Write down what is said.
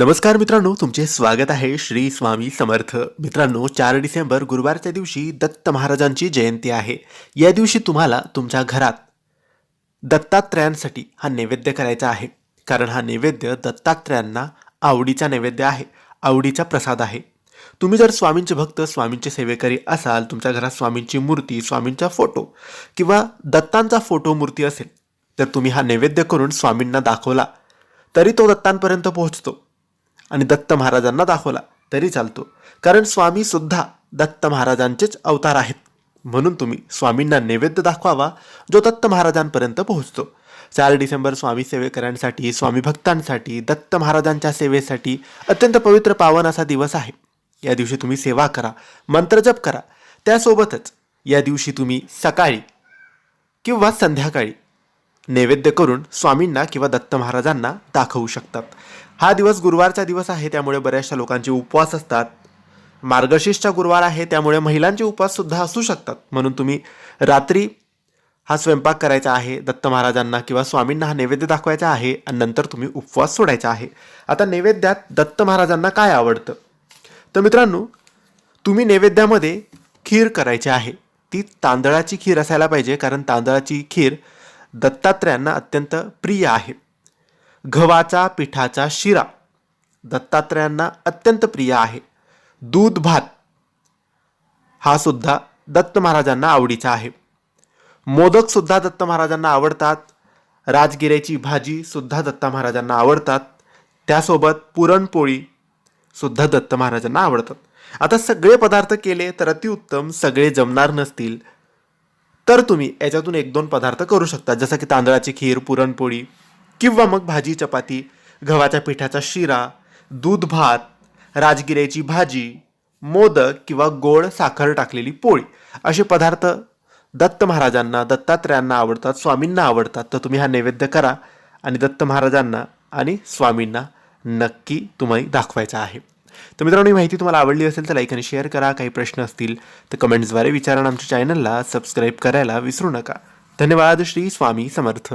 नमस्कार मित्रांनो तुमचे स्वागत आहे श्री स्वामी समर्थ. मित्रांनो चार डिसेंबर गुरुवारच्या दिवशी दत्त महाराजांची जयंती आहे. या दिवशी तुम्हाला तुमच्या घरात दत्तात्रयांसाठी हा नैवेद्य करायचा आहे. कारण हा नैवेद्य दत्तात्रयांना आवडीचा नैवेद्य आहे आवडीचा प्रसाद आहे. तुम्ही जर स्वामींचे भक्त स्वामींचे सेवेकरी असाल तुमच्या घरात स्वामींची मूर्ती स्वामींचा फोटो किंवा दत्तांचा फोटो मूर्ती असेल तर तुम्ही हा नैवेद्य करून स्वामींना दाखवला तरी तो दत्तांपर्यंत पोहोचतो. आणि दत्त महाराजांना दाखवला. तरी चालतो. कारण स्वामी सुद्धा दत्त महाराजांचेच अवतार आहेत. म्हणून तुम्ही स्वामींना नैवेद्य दाखवावा जो दत्त महाराजांपर्यंत पोहोचतो. चार डिसेंबर स्वामी सेवेकऱ्यांसाठी स्वामी भक्तांसाठी दत्त महाराजांच्या सेवेसाठी अत्यंत पवित्र पावन असा दिवस आहे. या दिवशी तुम्ही सेवा करा मंत्रजप करा. त्यासोबतच या दिवशी तुम्ही सकाळी किंवा संध्याकाळी नैवेद्य करून स्वामींना किंवा दत्त महाराजांना दाखवू शकतात. हा दिवस गुरुवारचा दिवस आहे त्यामुळे बऱ्याचशा लोकांचे उपवास असतात. मार्गशीर्षचा गुरुवार आहे त्यामुळे महिलांचे उपवाससुद्धा असू शकतात. म्हणून तुम्ही रात्री हा स्वयंपाक करायचा आहे दत्त महाराजांना किंवा स्वामींना हा नैवेद्य दाखवायचा आहे आणि नंतर तुम्ही उपवास सोडायचा आहे. आता नैवेद्यात दत्त महाराजांना काय आवडतं? तर मित्रांनो तुम्ही नैवेद्यामध्ये खीर करायची आहे. ती तांदळाची खीर असायला पाहिजे कारण तांदळाची खीर दत्तात्रयांना अत्यंत प्रिय आहे. गव्हाचा पिठाचा शिरा. दत्तात्रयांना अत्यंत प्रिय आहे. दूध भात हा सुद्धा दत्त महाराजांना आवडीचा आहे. मोदक सुद्धा दत्त महाराजांना आवडतात. राजगिऱ्याची भाजी सुद्धा दत्त महाराजांना आवडतात. त्यासोबत पुरणपोळी सुद्धा दत्त महाराजांना आवडतात. आता सगळे पदार्थ केले तर अतिउत्तम सगळे जमणार नसतील. तर तुम्ही याच्यातून एक दोन पदार्थ करू शकता. जसं की तांदळाची खीर पुरणपोळी किंवा मग भाजी चपाती गव्हाच्या पिठाचा शिरा दूध भात राजगिऱ्याची भाजी मोदक किंवा गोड साखर टाकलेली पोळी. असे पदार्थ दत्त महाराजांना दत्तात्रयांना आवडतात स्वामींना आवडतात. तर तुम्ही हा नैवेद्य करा आणि दत्त महाराजांना आणि स्वामींना नक्की तुम्ही दाखवायचा आहे. तर मित्रांनो ही माहिती तुम्हाला आवडली असेल तर लाईक आणि शेअर करा. काही प्रश्न असतील तर कमेंट्सद्वारे विचारा आमच्या चॅनलला सबस्क्राईब करायला विसरू नका. धन्यवाद. श्री स्वामी समर्थ.